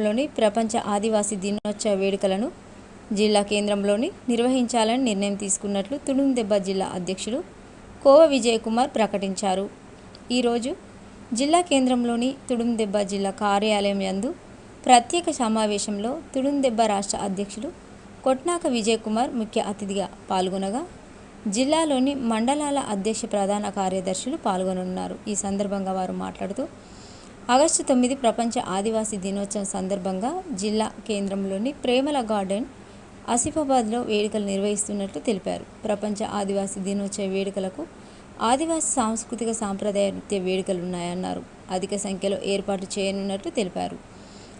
లోని ప్రపంచ ఆదివాసీ దినోత్సవ వేడుకలను జిల్లా కేంద్రంలోని నిర్వహించాలని నిర్ణయం తీసుకున్నట్లు తుడుందెబ్బ జిల్లా అధ్యక్షుడు కోవ విజయకుమార్ ప్రకటించారు. ఈరోజు జిల్లా కేంద్రంలోని తుడుందెబ్బ జిల్లా కార్యాలయం యందు ప్రత్యేక సమావేశంలో తుడుందెబ్బ రాష్ట్ర అధ్యక్షుడు కొట్నాక విజయకుమార్ ముఖ్య అతిథిగా పాల్గొనగా జిల్లాలోని మండలాల అధ్యక్ష ప్రధాన కార్యదర్శులు పాల్గొనున్నారు ఈ సందర్భంగా వారు మాట్లాడుతూ ఆగస్టు తొమ్మిది ప్రపంచ ఆదివాసీ దినోత్సవం సందర్భంగా జిల్లా కేంద్రంలోని ప్రేమల గార్డెన్ ఆసిఫాబాద్లో వేడుకలు నిర్వహిస్తున్నట్లు తెలిపారు. ప్రపంచ ఆదివాసీ దినోత్సవ వేడుకలకు ఆదివాసీ సాంస్కృతిక సాంప్రదాయ నృత్య వేడుకలు ఉన్నాయన్నారు అధిక సంఖ్యలో ఏర్పాటు చేయనున్నట్లు తెలిపారు.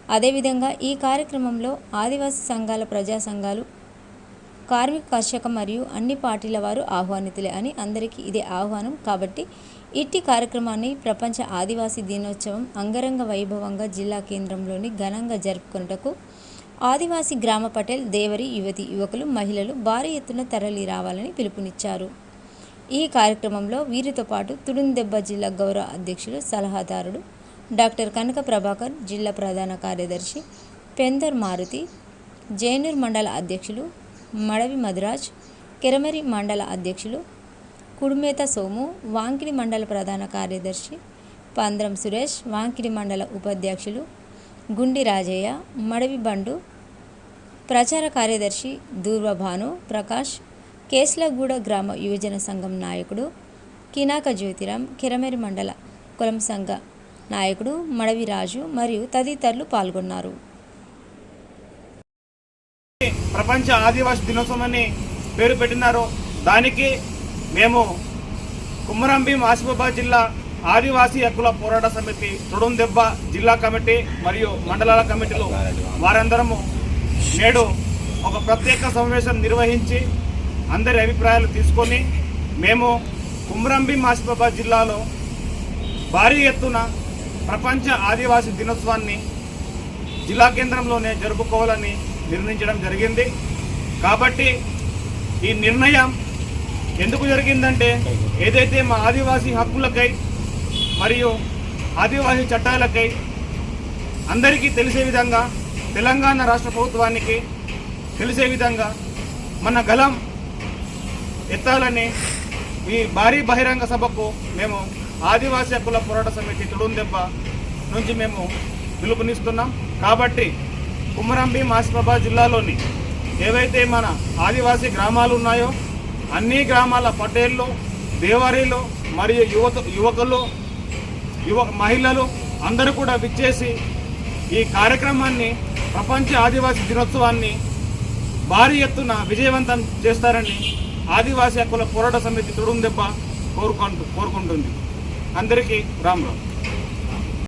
అదేవిధంగా ఈ కార్యక్రమంలో ఆదివాసీ సంఘాల ప్రజా సంఘాలు కార్మిక కర్షక మరియు అన్ని పార్టీల వారు ఆహ్వానితులే అని అందరికీ ఇదే ఆహ్వానం. కాబట్టి ఇట్టి కార్యక్రమాన్ని ప్రపంచ ఆదివాసీ దినోత్సవం అంగరంగ వైభవంగా జిల్లా కేంద్రంలోని ఘనంగా జరుపుకొనుటకు ఆదివాసీ గ్రామ పటేల్ దేవరి యువతి యువకులు మహిళలు భారీ ఎత్తున తరలి రావాలని పిలుపునిచ్చారు. ఈ కార్యక్రమంలో వీరితో పాటు తుడుందెబ్బ జిల్లా గౌరవ అధ్యక్షులు సలహాదారుడు డాక్టర్ కనక ప్రభాకర్ జిల్లా ప్రధాన కార్యదర్శి పెందర్ మారుతి జైనూర్ మండల అధ్యక్షులు మడవి మధురాజ్ కెరమెరి మండల అధ్యక్షులు కుడుమేత సోము వాంకిడి మండల ప్రధాన కార్యదర్శి పంద్రం సురేష్ వాంకిడి మండల ఉపాధ్యక్షులు గుండి రాజయ్య మడవి బండు ప్రచార కార్యదర్శి దూర్వ భాను ప్రకాష్ కేసులగూడ గ్రామ యువజన సంఘం నాయకుడు కినాక జ్యోతిరాం కిరమెరి మండల కులం సంఘ నాయకుడు మడవి రాజు మరియు తదితరులు పాల్గొన్నారు. ప్రపంచ ఆదివాసీ దినోత్సవం అని పేరు పెట్టినారు. దానికి మేము కుమ్మరంభీం ఆసిఫాబాద్ జిల్లా ఆదివాసీ హక్కుల పోరాట సమితి దెబ్బ జిల్లా కమిటీ మరియు మండలాల కమిటీలు వారందరము నేడు ఒక ప్రత్యేక సమావేశం నిర్వహించి అందరి అభిప్రాయాలు తీసుకొని మేము కుమ్రంభీం ఆసిఫాబాద్ జిల్లాలో భారీ ఎత్తున ప్రపంచ ఆదివాసీ దినోత్సవాన్ని జిల్లా కేంద్రంలోనే జరుపుకోవాలని నిర్ణయించడం జరిగింది. కాబట్టి ఈ నిర్ణయం ఎందుకు జరిగిందంటే ఏదైతే మా ఆదివాసీ హక్కులకై మరియు ఆదివాసీ చట్టాలకై అందరికీ తెలిసే విధంగా తెలంగాణ రాష్ట్ర ప్రభుత్వానికి తెలిసే విధంగా మన గలం ఎత్తాలని ఈ భారీ బహిరంగ సభకు మేము ఆదివాసీ హక్కుల పోరాట సమితి తుడుందెబ్బ నుంచి మేము పిలుపునిస్తున్నాం. కాబట్టి కుమరంభీం ఆసిఫాబాద్ జిల్లాలోని ఏవైతే మన ఆదివాసీ గ్రామాలు ఉన్నాయో అన్ని గ్రామాల పటేళ్ళు దేవారీలు మరియు యువత యువకులు యువ మహిళలు అందరూ కూడా విచ్చేసి ఈ కార్యక్రమాన్ని ప్రపంచ ఆదివాసీ దినోత్సవాన్ని భారీ ఎత్తున విజయవంతం చేస్తారని ఆదివాసీ హక్కుల పోరాట సమితి తుడుందెబ్బ కోరుకుంటు కోరుకుంటుంది. అందరికీ రామ్ రామ్.